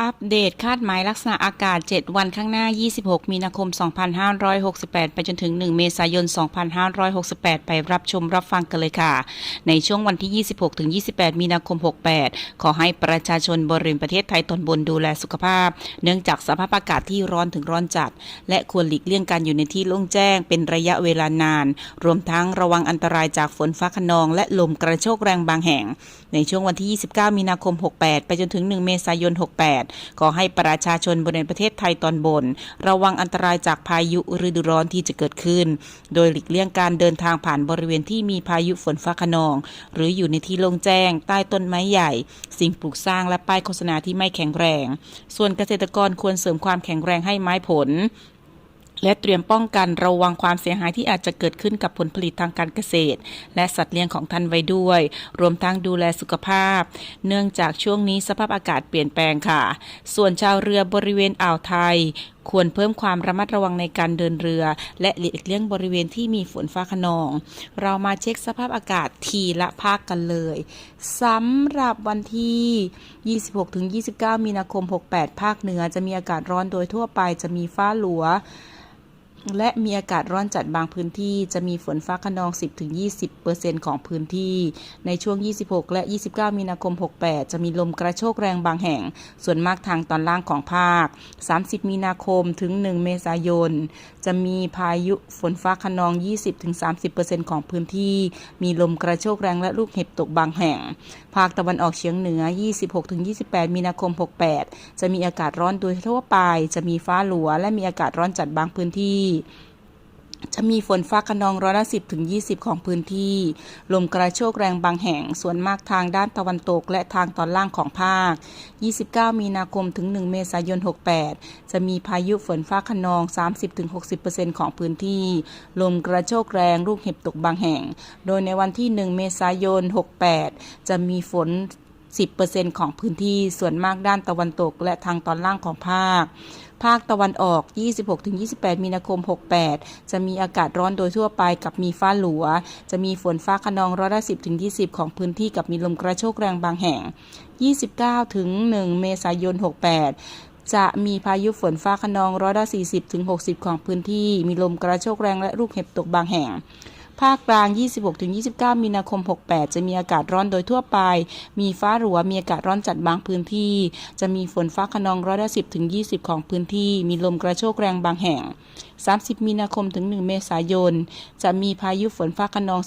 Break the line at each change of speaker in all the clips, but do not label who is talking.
อัปเดตคาดหมายลักษณะอากาศ 7 วันข้างหน้า 26 มีนาคม 2568 ไปจนถึง 1 เมษายน 2568 ไปรับชมรับฟังกันเลยค่ะ ในช่วงวันที่ 26 ถึง 28 มีนาคม 68 ขอให้ประชาชนบริเวณประเทศไทยตอนบนดูแลสุขภาพ เนื่องจากสภาพอากาศที่ร้อนถึงร้อนจัด และควรหลีกเลี่ยงการอยู่ในที่โล่งแจ้งเป็นระยะเวลานาน รวมทั้งระวังอันตรายจากฝนฟ้าคะนอง และลมกระโชกแรงบางแห่ง ในช่วงวันที่ 29 มีนาคม 68 ไปจนถึง 1 เมษายน 68 ขอให้ประชาชนบริเวณประเทศไทยตอนบน ระวังอันตรายจากพายุฤดูร้อนที่จะเกิดขึ้น โดยหลีกเลี่ยงการเดินทางผ่านบริเวณที่มีพายุฝนฟ้าคะนอง หรืออยู่ในที่โล่งแจ้ง ใต้ต้นไม้ใหญ่ สิ่งปลูกสร้างและป้ายโฆษณาที่ไม่แข็งแรง ส่วนเกษตรกรควรเสริมความแข็งแรงให้ไม้ผล และเตรียมป้องกันระวังความเสียหายที่อาจจะเกิดขึ้นกับผลผลิตทางการเกษตร และสัตว์เลี้ยงของท่านไว้ด้วย รวมทั้งดูแลสุขภาพ เนื่องจากช่วงนี้สภาพอากาศเปลี่ยนแปลงค่ะ ส่วนชาวเรือบริเวณอ่าวไทย ควรเพิ่มความระมัดระวังในการเดินเรือ และหลีกเลี่ยงบริเวณที่มีฝนฟ้าคะนอง เรามาเช็คสภาพอากาศทีละภาคกันเลยสำหรับวันที่ 26-29 มีนาคม 68 ภาคเหนือจะมีอากาศร้อนโดยทั่วไปจะมีฟ้าหลัว และมีอากาศร้อนจัดบางพื้นที่จะมีฝนฟ้าคะนอง 10-20%ของพื้นที่ ในช่วง 26 และ 29 มีนาคม 68 จะมีลมกระโชกแรงบางแห่ง ส่วนมากทางตอนล่างของภาค 30 มีนาคมถึง 1 เมษายน จะมีพายุฝนฟ้าคะนอง 20-30%ของพื้นที่ มีลมกระโชกแรงและลูกเห็บตกบางแห่ง ภาคตะวันออกเฉียงเหนือ 26-28 มีนาคม 68 จะมีอากาศร้อนโดยทั่วไป จะมีฟ้าหลัว และมีอากาศร้อนจัดบางพื้นที่จะมีฝนฟ้าคะนองร้อยละสิบถึงยี่สิบของพื้นที่ ลมกระโชกแรงบางแห่ง ส่วนมากทางด้านตะวันตกและทางตอนล่างของภาค 29 มีนาคมถึง 1 เมษายน 68 จะมีพายุฝนฟ้าคะนอง 30-60%ของพื้นที่ ลมกระโชกแรงลูกเห็บตกบางแห่ง โดยในวันที่ 1 เมษายน 68 จะมีฝน 10%ของพื้นที่ส่วนมากด้านตะวันตกและทางตอนล่างของภาค ภาคตะวันออก 26-28 มีนาคม 68 จะมีอากาศร้อนโดยทั่วไปกับมีฟ้าหลัว จะมีฝนฟ้าคะนองร้อยละ10-20 ของพื้นที่กับมีลมกระโชกแรงบางแห่ง 29ถึง1เมษายน 68จะมีพายุฝนฟ้าคะนองร้อยละ40-60 ของพื้นที่ มีลมกระโชกแรงและลูกเห็บตกบางแห่ง ภาคกลาง 26-29 มีนาคม 68 จะมีอากาศร้อนโดยทั่วไป มีฟ้าหลัวมีอากาศร้อนจัดบางพื้นที่ จะมีฝนฟ้าคะนองร้อยละ10-20 ของพื้นที่ มีลมกระโชกแรงบางแห่ง 30 มีนาคมถึง 1 เมษายน จะมีพายุฝนฟ้าคะนอง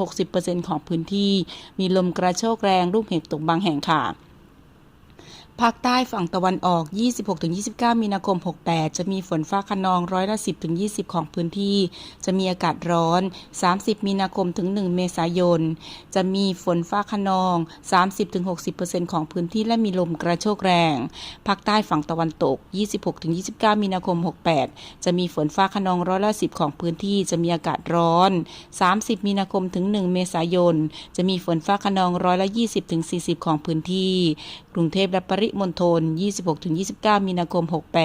30-60%ของพื้นที่ มีลมกระโชกแรงลูกเห็บตกบางแห่งค่ะ ภาคใต้ฝั่งตะวันออก 26-29 มีนาคม 68 จะมีฝนฟ้าคะนองร้อยละ 10-20 ของพื้นที่ จะมีอากาศร้อน 30 มีนาคมถึง 1 เมษายน จะมีฝนฟ้าคะนอง 30-60%ของพื้นที่และมีลมกระโชกแรง ภาคใต้ฝั่งตะวันตก 26-29 มีนาคม 68 จะมีฝนฟ้าคะนองร้อยละ 10 ของพื้นที่ จะมีอากาศร้อน 30 มีนาคมถึง 1 เมษายน จะมีฝนฟ้าคะนองร้อยละ 20-40 ของพื้นที่ กรุงเทพและปริมณฑล 26-29 มีนาคม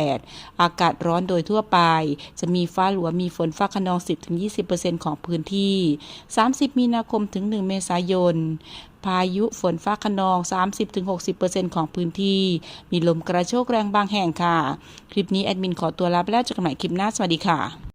68 อากาศร้อนโดยทั่วไป จะมีฟ้าหลัวมีฝนฟ้าคะนอง 10-20%ของพื้นที่ 30 มีนาคมถึง 1 เมษายนพายุฝนฟ้าคะนอง 30-60%ของพื้นที่ มีลมกระโชกแรงบางแห่งค่ะ คลิปนี้แอดมินขอตัวลาไปแล้วเจอกันใหม่คลิปหน้า สวัสดีค่ะ